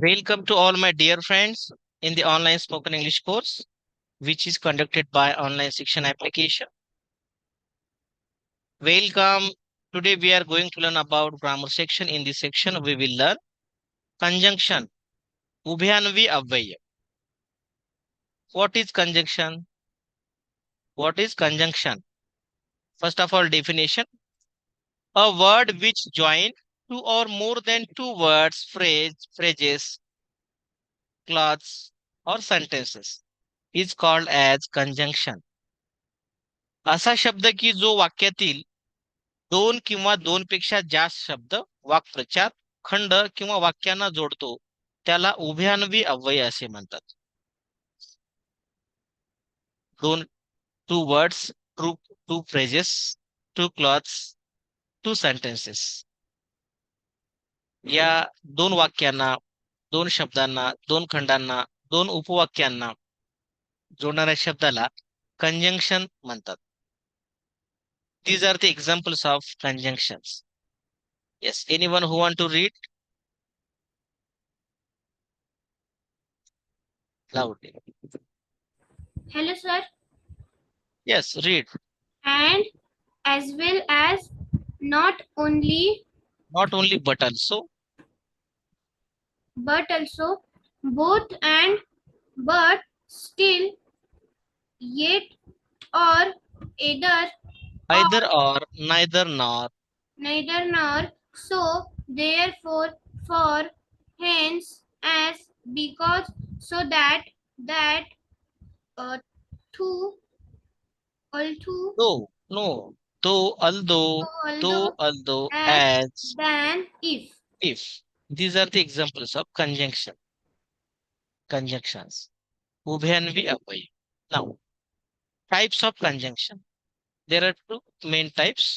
Welcome to all my dear friends in the online spoken English course, which is conducted by online section application. Welcome. Today we are going to learn about grammar section. In this section, we will learn conjunction. Ubhyanvi Avvaya. What is conjunction? What is conjunction? First of all, definition. A word which join two or more than two words, phrase, phrases, clause, or sentences is called as conjunction. असा शब्द की जो वाक्यातील दोन किंवा दोन पेक्षा जास्त शब्द वाक्प्रचार खंड किंवा वाक्यांना जोडतो त्याला उभयान्वी अव्यय असे म्हणतात दोन two words two two phrases two clauses two sentences या दोन वाक्यांना दोन शब्दांना दोन खंडांना दोन उपवाक्यांना जोडणाऱ्या शब्दाला कंजंक्शन म्हणतात. These are the examples of conjunction yes any one who want to read loudly hello sir yes read and as well as not only Not only but also. but also both and but still yet or either Either or, neither nor. neither nor so therefore for hence as because so that that uh, to although Though, no. Though although though although as if if these are the examples of conjunction conjunctions उभयन्वी अव्यय now types of conjunction there are two main types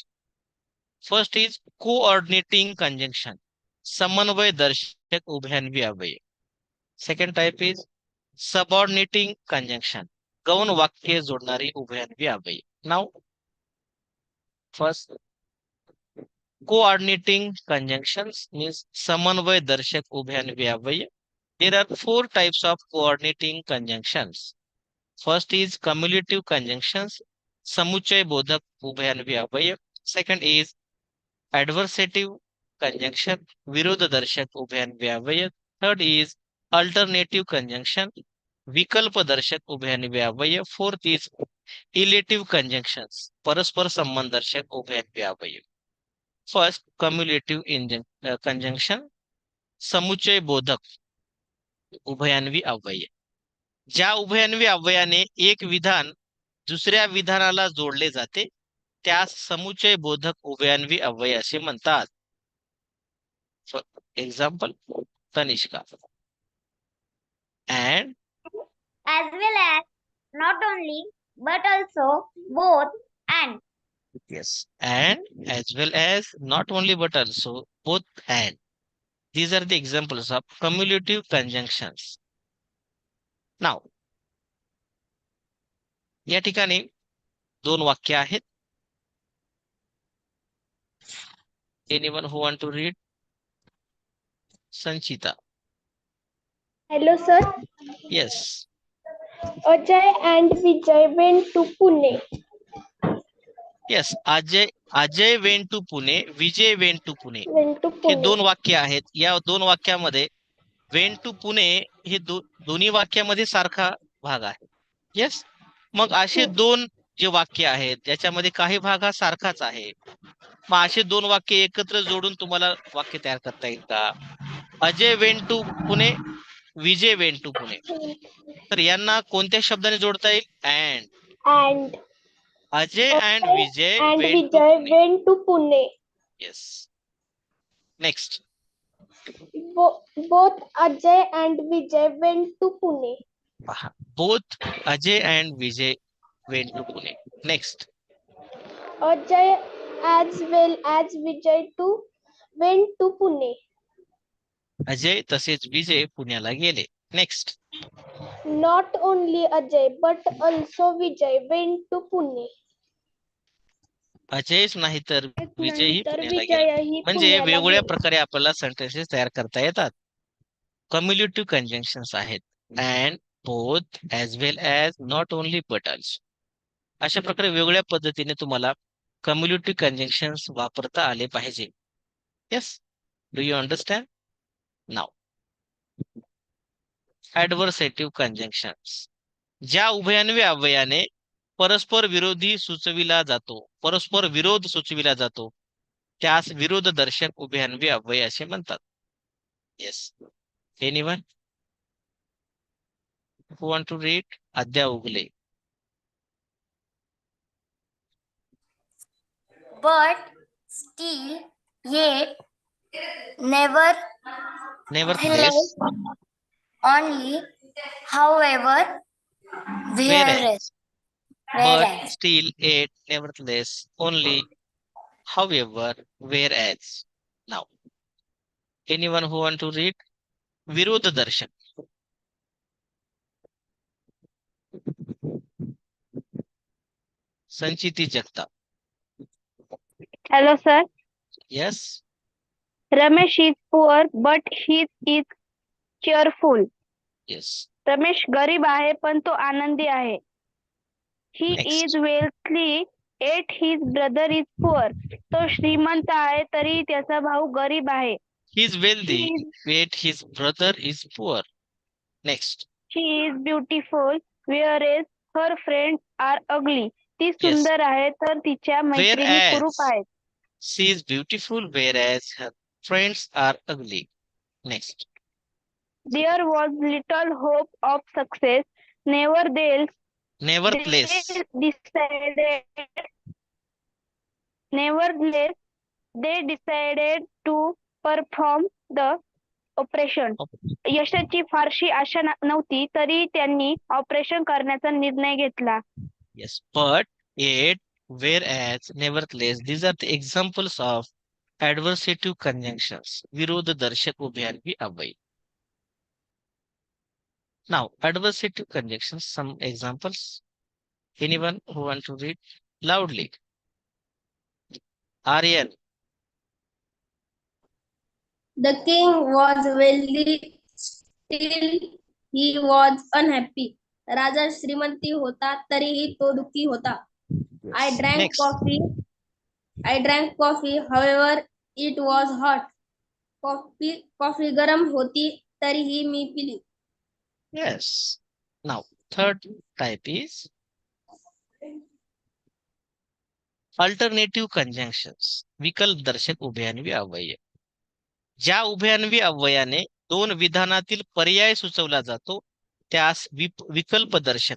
first is coordinating conjunction समन्वय दर्शक उभयन्वी अव्यय second type is subordinating conjunction गौण वाक्य जोडणारी उभयन्वी अव्यय now first coordinating conjunctions means समन्वय दर्शक उभयान्वी अव्यय. There are four types of coordinating conjunctions. First is cumulative conjunctions. समुच्चय बोधक उभयान्वी अव्यय. Second is adversative conjunction. विरोध दर्शक उभयान्वी अव्यय. Third is alternative conjunction. विकल्प दर्शक उभयान्वी अव्यय. Fourth is इलेटिव्ह conjunctions. परस्पर संबंध दर्शक. First, cumulative injun- uh, समुच्चय बोधक उभयान्वी अव्यय. ज्या उभयान्वी अव्ययाने एक विधान दुसऱ्या विधानाला जोडले जाते त्यास समुच्चय बोधक उभयान्वी अव्यय असे example Tanishka and as well as not only but also both and yes and as well as not only but also both and these are the examples of cumulative conjunctions now या ठिकाणी दोन वाक्य आहेत anyone who want to read Sanchita Hello, sir. Yes Ajay and Vijay went to Pune. Yes Ajay Ajay went to Pune Vijay went to Pune Went to हे Pune. दोन वाक्य आहेत या दोन वाक्यामध्ये वेन टू पुणे हे दो, दोन्ही वाक्यामध्ये सारखा भाग आहे येस मग असे. दोन जे वाक्य आहेत ज्याच्यामध्ये काही भाग हा सारखाच आहे मग असे दोन वाक्य एकत्र जोडून तुम्हाला वाक्य तयार करता येईल का Ajay went to Pune Vijay went to Pune को शब्द ने जोड़ता and Ajay and Vijay Vijay went to Pune. Yes next both Ajay and Vijay went to Pune both Ajay and Vijay went to Pune. Next Ajay as well as Vijay to went to Pune. Ajay तसेच विजय पुण्याला गेले. Next Not only Ajay but also Vijay went to Pune. अजयच नाही तर विजयही तर पुण्याला गेला. विजयही म्हणजे पुण्याला वेगवेगळ्या गेला. प्रकारे आपल्याला सेंटेन्सेस तयार करता येतात. कम्युलेटिव्ह कंजंक्शन्स आहेत. And both as well as not only but also अशा प्रकारे वेगळ्या पद्धतीने तुम्हाला कम्युलेटिव्ह कंजंक्शन्स वापरता आले पाहिजे. Yes do you understand now adversative conjunction ज्या उभयान्वय अव्ययाने परस्पर विरोधी सुचविला जातो परस्पर विरोध सुचविला जातो त्यास विरोध दर्शक उभयान्वय अव्यय असे म्हणतात. Yes anyone who want to Adya Ugale. But still yet Never. never, Only, however, whereas. But still, it nevertheless, only, however, whereas. Now, anyone who want to read Virudha Darshan. Sanchiti jagta. Hello, sir. Yes. Ramesh is poor but he is cheerful Ramesh गरीब आहे पण तो आनंदी आहे. He is wealthy yet his brother is poor तो श्रीमंत आहे तरी त्याचा भाऊ गरीब आहे. He is wealthy yet his brother is poor next he is beautiful whereas her friend are ugly ती सुंदर आहे तर तिच्या मैत्रिणी कुरूप आहेत. She is beautiful whereas her friends are ugly next there was little hope of success nevertheless nevertheless they decided nevertheless they decided to perform the operation यशाची फारशी आशा न- नव्हती तरी त्यांनी ऑपरेशन करण्याचा निर्णय घेतला Yes, but yet, whereas, nevertheless, these are the examples of adversative conjunctions. विरोध दर्शक उभयान्वी अव्यय. Now, adversative conjunctions, some examples. Anyone who want to read loudly? Aryan, The king was wealthy, still he was unhappy. राजा श्रीमंती होता तरीही तो दुःखी होता. I drank Next. coffee. I drank coffee, however, it was hot. Coffee coffee गरम होती तरीही मी पिली. yes. Now, third type is alternative conjunctions. विकल्प दर्शक उभयान्वी अव्यय. ज्या उभयान्वी अव्ययाने दोन विधानातील पर्याय सुचवला जातो त्यास विकल्प दर्शक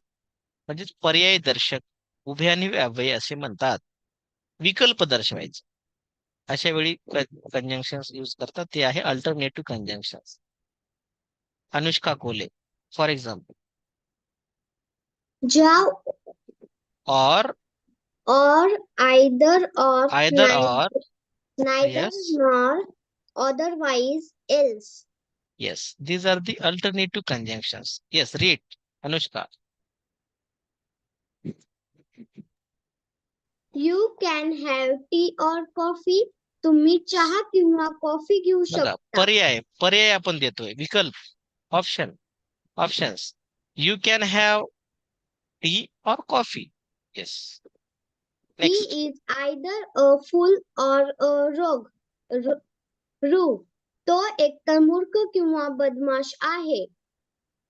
म्हणजेच पर्याय दर्शक उभयान्वी अव्यय असे म्हणतात विकल्प दर्शवायचे अशा वे कंजंक्शन यूज़ करता ते है alternative conjunction Anushka Kole for example जाओ और और either or either or nor otherwise else yes these are the alternative conjunction yes read Anushka you can have tea or coffee तुम्ही चहा किंवा कॉफ़ी घेऊ शकता. विकल्प option options you can have tea or coffee yes tea is either a fool or a rogue रू तो एकतर मूर्ख कि बदमाश है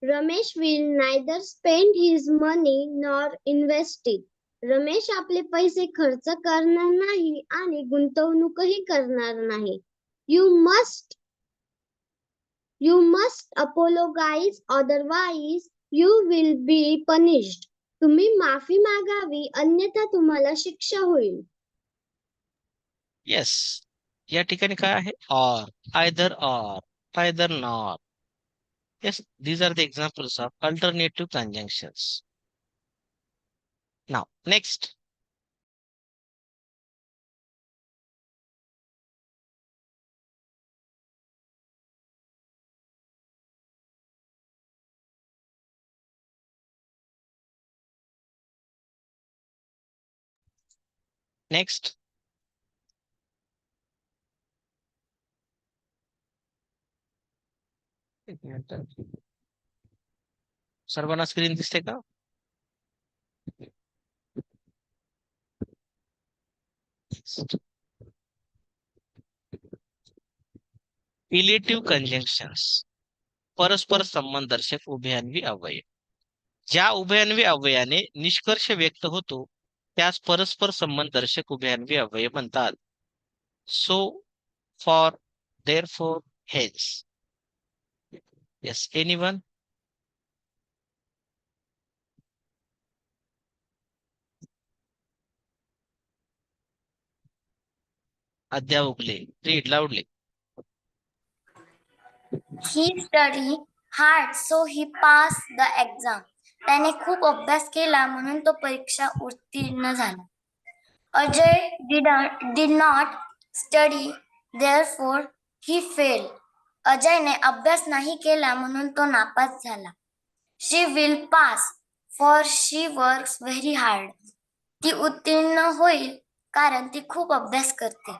Ramesh will neither spend his money nor investing Ramesh आपले पैसे खर्च करणार नाही आणि गुंतवणूकही करणार नाही. You must you must apologise otherwise you will be punished तुम्ही माफी मागावी अन्यथा तुम्हाला शिक्षा होईल. येस या ठिकाणी काय आहे? Or either or either nor yes these are the examples of alternative conjunctions Now, next. Next. Sarvana screen this take out. का इलेटिव्ह कंजंक्शन्स परस्पर संबंध दर्शक उभयान्वी अव्यय. ज्या उभयान्वी अव्ययाने निष्कर्ष व्यक्त होतो, त्यास परस्पर संबंध दर्शक उभयान्वी अव्यय म्हणतात. So for therefore yes any one Adya Ugale read loudly he study hard so he pass the exam त्याने खूप अभ्यास केला म्हणून तो परीक्षा उत्तीर्ण झाला. Ajay did not study therefore he fail अजयने अभ्यास नाही केला म्हणून तो नापास झाला. She will pass for she works very hard ती उत्तीर्ण होईल कारण ती खूप अभ्यास करते.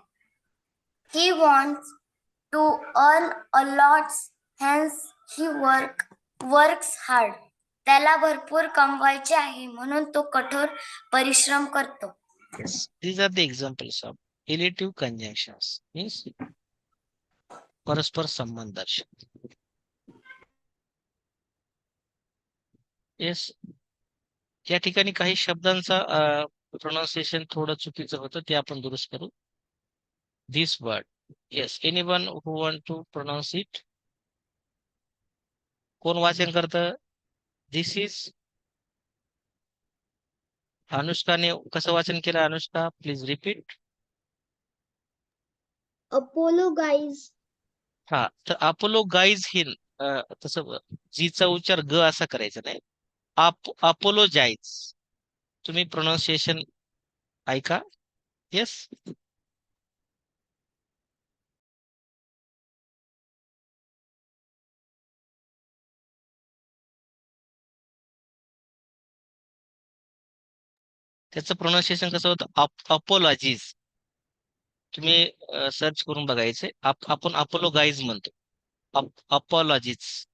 He wants to earn a lot, hence he work works hard. त्याला भरपूर कमवायचे आहे म्हणून तो कठोर परिश्रम करतो. एक्झाम्पल्स ऑफ रिलेटिव्ह कंजंक्शन परस्पर संबंध. येस या ठिकाणी काही शब्दांचा प्रोनाउन्सिएशन थोडं चुकीचं होतं ते आपण दुरुस्त करू. This word. Yes, anyone who want to pronounce it? कोण वाचन करतं? This is अनुष्काने कसं वाचन केलं Anushka? Please repeat apologise हा तर अपोलो गाईज हिन तसं जीचा उच्चार ग असा करायचा नाही. आप अपोलोजाईज तुम्ही प्रोनाउन्सिएशन ऐका. येस त्याचं प्रोनाउन्सिएशन कसं होतं? अपोलॉजीज तुम्ही सर्च करून बघायचे. आप- आपण अपोलो गाईज म्हणतो. Apologies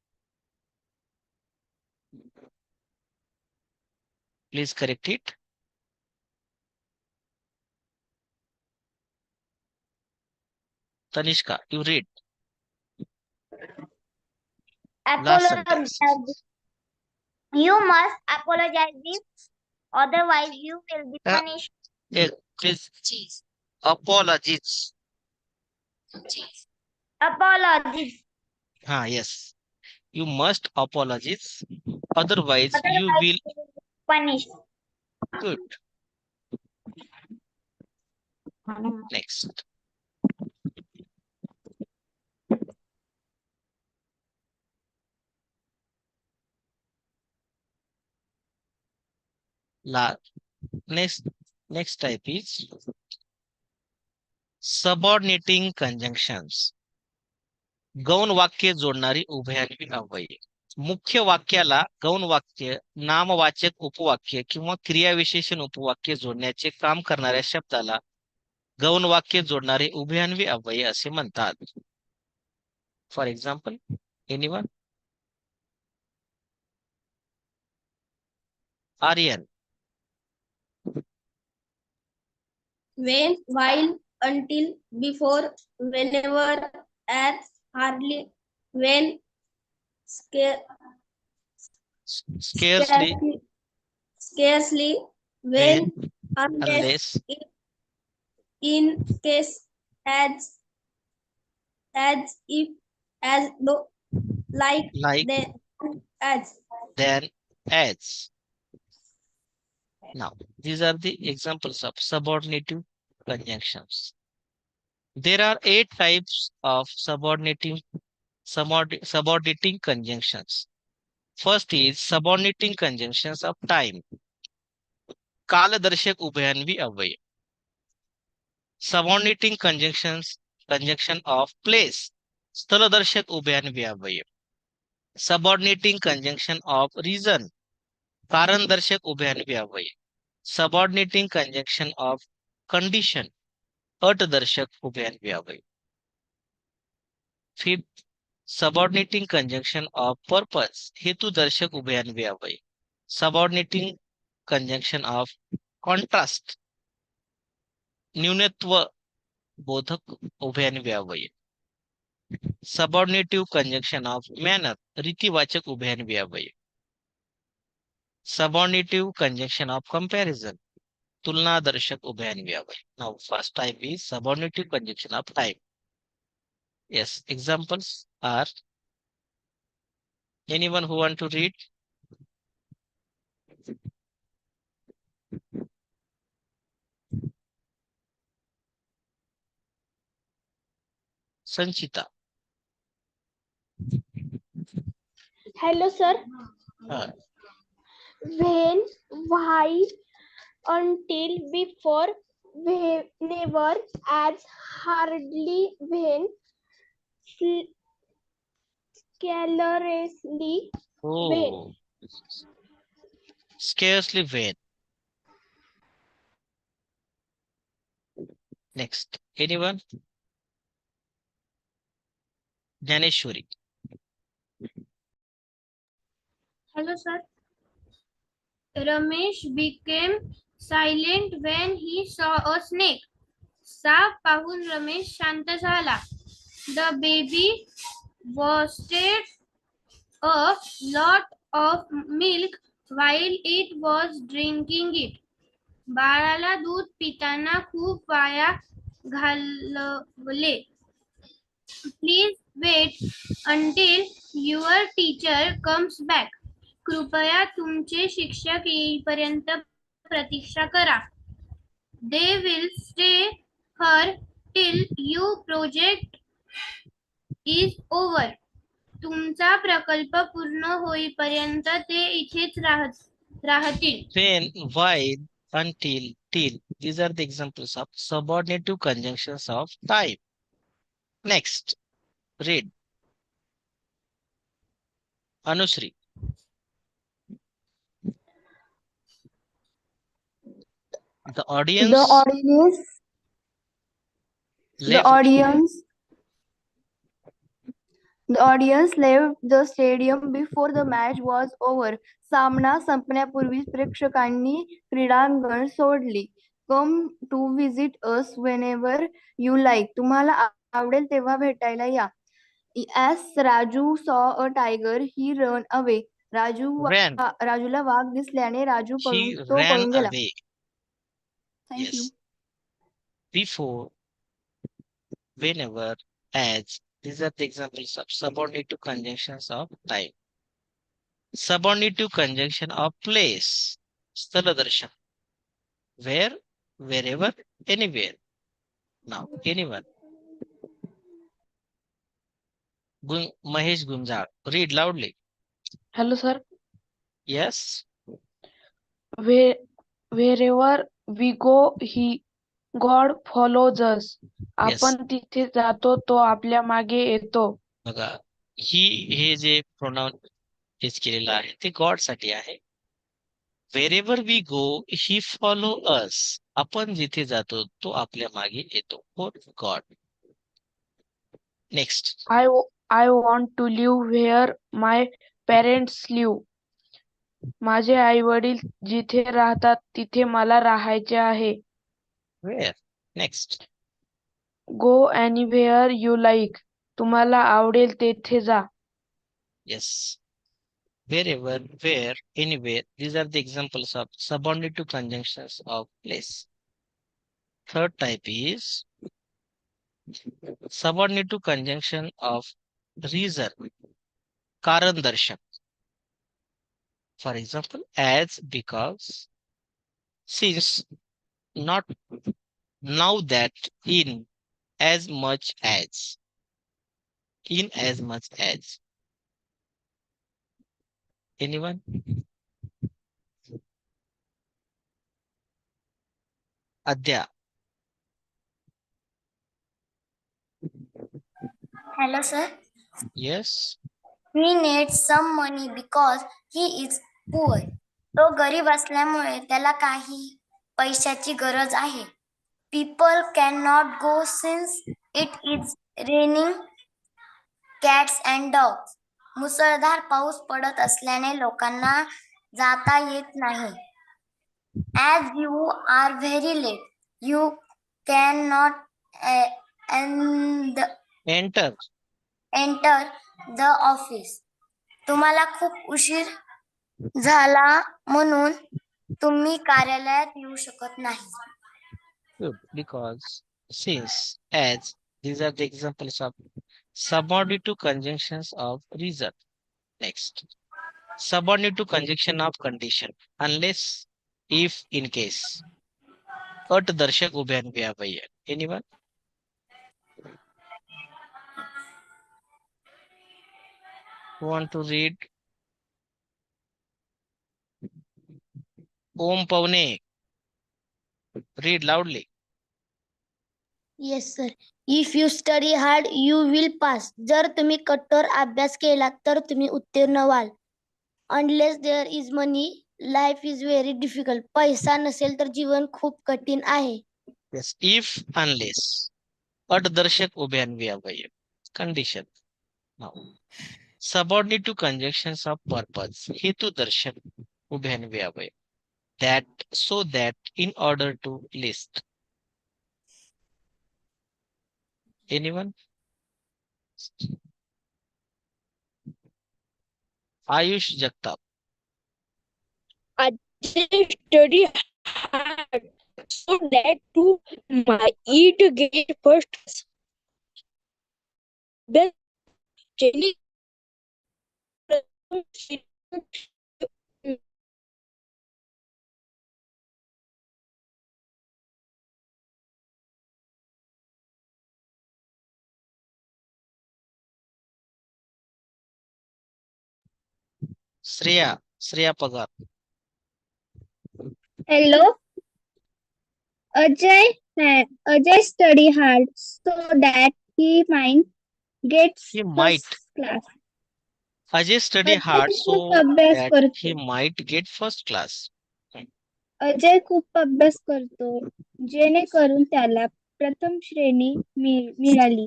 please correct it you read sentence. Apologize. You must apologize. Otherwise, you will be uh, punished. Yes, please. Apologies. Apologies. Ah, yes. You must apologize. Otherwise, you Otherwise, will you will be punished. good. Next. La, next next type is subordinating conjunctions. गौण वाक्य जोडणारी उभयान्वी अव्यये मुख्य वाक्याला गौण वाक्य, नामवाचक उपवाक्य किंवा क्रियाविशेषण उपवाक्य जोडण्याचे काम करणाऱ्या शब्दाला गौण वाक्य जोडणारे उभयान्वी अव्यय असे म्हणतात. For example anyone Aryan when while until before whenever as hardly when sca- scarcely. scarcely scarcely when when unless unless. in case as as if as though like like then as. then as. Now, these are the examples of subordinative conjunctions. There are eight types of subordinating, subordinating conjunctions. First is subordinating conjunctions of time. Kaladarshak Ubhayanvi Avaya. Subordinating conjunctions, conjunction of place. Sthaladarshak Ubhayanvi Avaya. Subordinating conjunction of reason. Karandarshak Ubhayanvi Avaya. Subordinating conjunction of condition. अटदर्शक उभयान्वी अव्यय. Fifth, subordinating conjunction of purpose हेतुदर्शक उभयान्वय अव्यय subordinating conjunction of contrast न्यूनत्व बोधक उभयान्वय अव्यय subordinative conjunction of manner रीतिवाचक उभयान्वय अव्यय सबऑर्डिनेटिव्ह कंजंक्शन ऑफ़ तुलना दर्शक उभयान्वयावय now first type is subordinative conjunction of time yes examples are anyone who want to read Sanchita hello sir when why until, before, whenever, as, hardly, when, scarcely, oh scarcely when. Next. Anyone? Janeshwari. Hello, sir. Ramesh became silent when he saw a snake shop पाहून रमेश शांत झाला. The baby wasted a lot of milk while it was drinking it बाळाला दूध पिताना खूप वाया घालवले. Please wait until your teacher comes back कृपया तुमचे शिक्षक येईपर्यंत प्रतीक्षा करा they will stay here till you project is over तुमचा प्रकल्प पूर्ण होईपर्यंत ते इथेच राहत राहतील when while until till these are the examples of subordinative conjunctions of time next read Anushree the audience The audience, the left audience, the audience left the stadium before the match was over. सामना संपण्यापूर्वीच प्रेक्षकांनी क्रीडांगण सोडली. Come to visit us whenever you like. तुम्हाला आ- आवडेल तेव्हा भेटायला या. As Raju saw a tiger, he ran away. Raju वा- ran राजूला वाघ दिसल्याने राजू he पळून तो ran पळून गेला. Thank yes. you. Before, whenever, as, these are the examples of subordinate to conjunctions of time. Subordinate to conjunction of place, staladarshan, where, wherever, anywhere. Now, anyone. Gun Mahesh Gumjar, read loudly. Hello, sir. Yes. Where, wherever we go, he, God follows us. Yes. आपण तिथे जातो, तो आपल्या मागे येतो. बघा ही हे जे प्रोनाउन यूज केलेलं आहे ते गॉडसाठी आहे wherever we go he follow us आपण जिथे जातो तो आपल्या मागे येतो for god next w- I want to live where my parents live. माझे आई वडील जिथे राहतात तिथे मला राहायचे आहे. Where next Go anywhere you like. तुम्हाला आवडेल तेथे जा. yes wherever where anywhere these are the examples of subordinative conjunctions of place third type is subordinative conjunction of reason कारण दर्शक for example as because since not now that in as much as in as much as. Anyone? Adya. Hello, sir. yes. He needs some money because he is तो गरीब असल्यामुळे त्याला गरज आहे. People can not go since it is raining cats and dogs मुसळधार पाऊस पडत असल्याने जाता येत नाही. As you are very late you can not enter enter the office तुम्हारा खूब उशीर Good. Because since as these are the examples of subordinative conjunctions of reason. Next. Subordinative conjunction of condition unless if in case. अट दर्शक उभ्यान व्यावय anyone want to read Om Pavne read loudly. Yes sir if you study hard you will pass जर तुम्ही कठोर अभ्यास केला तर तुम्ही उत्तीर्ण व्हाल. Unless there is money life is very difficult पैसा नसेल तर जीवन खूप कठीण आहे. Yes if unless. अट दर्शक उभ्यान व्यावय condition. Now subordinative conjunctions of purpose. हेतु दर्शक उभ्यान व्यावय that so that in order to list. Anyone? Ayush Jagtap. I did study hard so that to my it get first. Then, Shreya Shreya Pagar. Hello Ajay Ajay study hard so that he mind gets he might class Ajay study hard so that he might get first class Ajay खूप अभ्यास करतो जेणेकरून त्याला प्रथम श्रेणी मिळाली.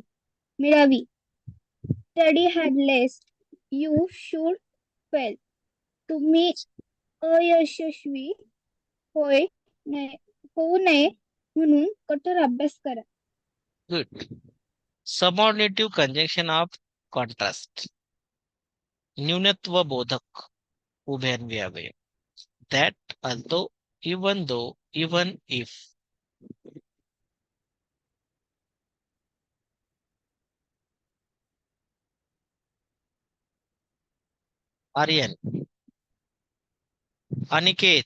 मिळावी. Study hard lest you should fail तुम्ही अयशस्वी होय होऊ नये म्हणून कठोर अभ्यास करा Good. Subordinative conjunction of contrast. न्यूनत्व बोधक उभ्यान व्यावे that although even though even if Aryan Aniket.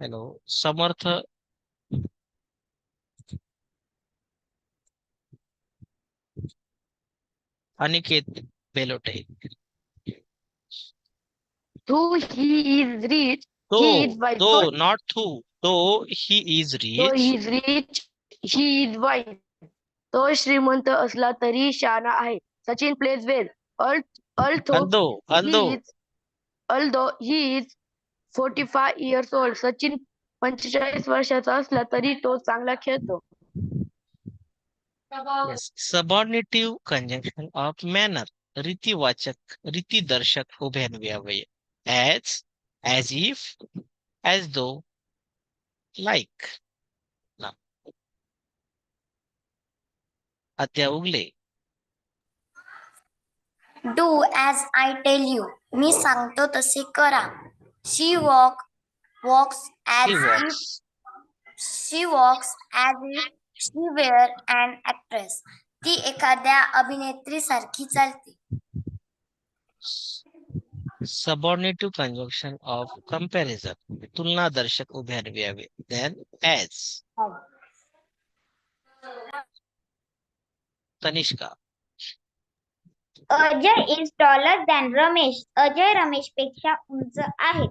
Hello Samarth. Aniket Belote. Though he is rich though not though though he is though is rich he is wise तो श्रीमंत असला तरी शाना आहे. Sachin plays well although although although although. He is forty five years old Sachin पंचेचाळीस वर्षाचा असला तरी तो चांगला खेळतो. सबॉर्डिनेटिव्ह कंजंक्शन ऑफ मॅनर रीतिवाचक रीतिदर्शक उभ्यान्वयावय as as if as though like ना अद्या उगले Do as I tell you. मी सांगतो तसे करा. She walk walks as he if walks she walks as if she were an actress. ती एखाद्या अभिनेत्री सारखी चालते. subordinate to conjunction of comparison. तुलना दर्शक उभे हवे then as. Tanishka. Ajay is taller than Ramesh Ajay रमेशपेक्षा उंच आहे.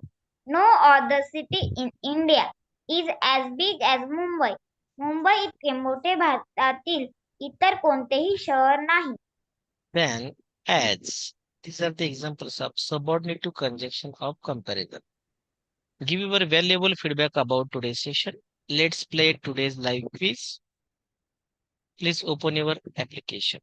No other city in India is as big as Mumbai Mumbai इतके मोठे भारतातील इतर कोणतेही शहर नाही. These are the examples of subordinative conjunction of comparison. Give your valuable feedback about today's session. Let's play today's live quiz. Please open your application.